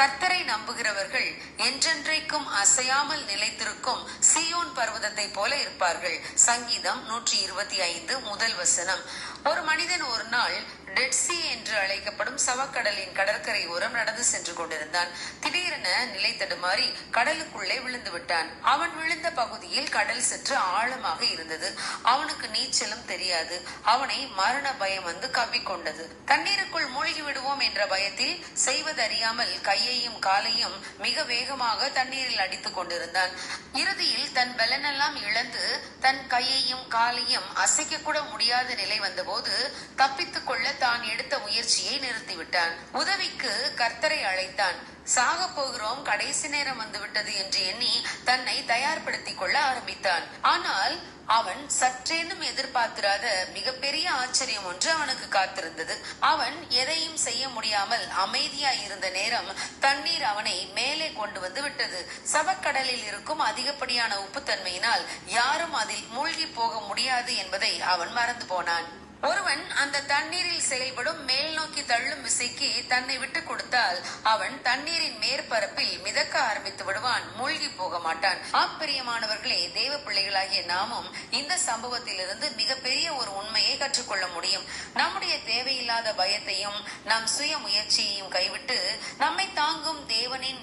கர்த்தரை நம்புகிறவர்கள் என்றென்றைக்கும் அசையாமல் நிலைத்திருக்கும் சியோன் பர்வதத்தை போல இருப்பார்கள். சங்கீதம் நூற்றி இருபத்தி ஐந்து முதல் வசனம். ஒரு மனிதன் ஒரு நாள் டெட்சி என்று அழைக்கப்படும் சவக்கடலின் கடற்கரை ஓரம் நடந்து சென்று கொண்டிருந்தான். திடீரென நிலை தடுமாறி கடலுக்குள்ளே விழுந்து விட்டான். அவன் விழுந்த பகுதியில் கடல் சற்று ஆழமாக இருந்தது. அவனுக்கு நீச்சலும் தெரியாது. அவனை மரண பயம் வந்து கவ்விக்கொண்டது. தண்ணீருக்குள் மூழ்கி விடுவோம் என்ற பயத்தில் செய்வதறியாமல் கையை கையையும் காலையும் மிக வேகமாக தண்ணீரில் அடித்துக் கொண்டிருந்தான். இறுதியில் தன் பலனெல்லாம் இழந்து தன் கையையும் காலையும் அசைக்க கூட முடியாத நிலை வந்தபோது தப்பித்துக் கொள்ள தான் எடுத்த முயற்சியை நிறுத்திவிட்டான். உதவிக்கு கர்த்தரை அழைத்தான். சாக போகிறோம். கடைசி நேரம் வந்துவிட்டது என்று எண்ணி தன்னை தயார்படுத்திக் கொள்ள ஆரம்பித்தான். ஆனால் அவன் சற்றேனும் எதிர்பார்த்திராத மிகப்பெரிய ஆச்சரியம் ஒன்று அவனுக்கு காத்திருந்தது. அவன் எதையும் செய்ய முடியாமல் அமைதியாய் இருந்த நேரம் தண்ணீர் அவனை மேலே கொண்டு வந்து விட்டது. சவக்கடலில் இருக்கும் அதிகப்படியான உப்புத்தன்மையினால் யாரும் அதில் மூழ்கி போக முடியாது என்பதை அவன் மறந்து போனான். ஒருவன் அந்த தண்ணீரில் செயல்படும் மேல் நோக்கி தள்ளும் விசைக்கு தன்னை விட்டு கொடுத்தால் அவன் தண்ணீரின் மேற்பரப்பில் மிதக்க ஆரம்பித்து விடுவான் மூழ்கி போக மாட்டான். ஆப்பிரியமானவர்களே தேவ பிள்ளைகளாகிய நாமும் இந்த சம்பவத்திலிருந்து மிகப்பெரிய ஒரு உண்மையை கற்றுக்கொள்ள முடியும். நம்முடைய தேவையில்லாத பயத்தையும் நம் சுய முயற்சியையும் கைவிட்டு நம்மை தாங்கும் தேவனின்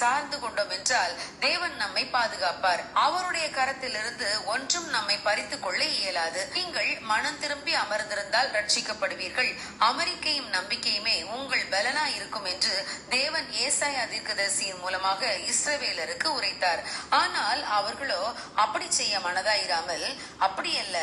சார்ந்து கொண்டோம் என்றால் தேவன் நம்மை பாதுகாப்பார். அவருடைய கரத்திலிருந்து ஒன்றும் நம்மை பறித்துக் கொள்ள இயலாது. நீங்கள் மனம் திரும்பி அமர்ந்திருந்தால் ரட்சிக்கப்படுவீர்கள். அமெரிக்கையும் நம்பிக்கையுமே உங்கள் பலனா இருக்கும் என்று தேவன் ஏசாய தீர்க்கதரிசியின் மூலமாக இஸ்ரவேலருக்கு உரைத்தார். ஆனால் அவர்களோ அப்படி செய்ய மனதாயிராமல் அப்படியல்ல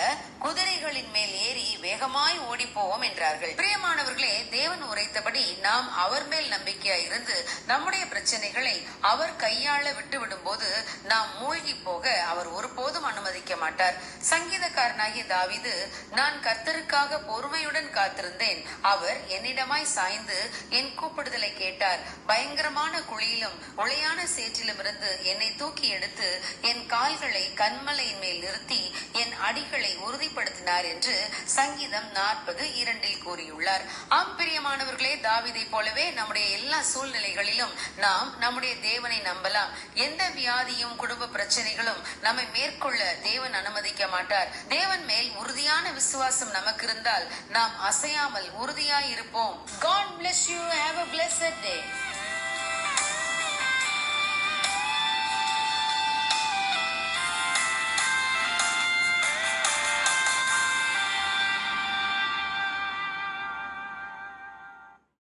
குதிரைகளின் மேல் ஏறி வேகமாய் ஓடி போவோம் என்றார்கள். பிரியமானவர்களே தேவன் உரைத்தபடி நாம் அவர் மேல் நம்பிக்கையாய் இருந்து நம்முடைய பிரச்சனைகளை அவர் கையாள விட்டு விடும்போது நாம் மூழ்கி போக அவர் ஒருபோதும் அனுமதிக்க மாட்டார். சங்கீதக்காரனாகிய தாவிது நான் கர்த்தருக்காக பொறுமையுடன் காத்திருந்தேன். அவர் என்னிடமாய் சாய்ந்து என் கூப்பிடுதலை கேட்டார். பயங்கரமான குழியிலும் உளையான சேற்றிலும் இருந்து என்னை தூக்கி எடுத்து என் கால்களை கண்மலையின் மேல் நிறுத்தி என் அடிகளை உறுதிப்படுத்தினார் என்று சங்கீதம் நாற்பது இரண்டில் கூறியுள்ளார். ஆம் பிரியமானவர்களே தாவிதை போலவே நம்முடைய எல்லா சூழ்நிலைகளிலும் நாம் நம்முடைய தேவனை நம்பலாம். எந்த வியாதியும் குடும்ப பிரச்சனைகளும் நம்மை மேற்கொள்ள தேவன் அனுமதிக்க மாட்டார். தேவன் மேல் உறுதியான விசுவாசம் நமக்கு இருந்தால் நாம் அசையாமல் உறுதியாய் இருப்போம். God bless you have a blessed day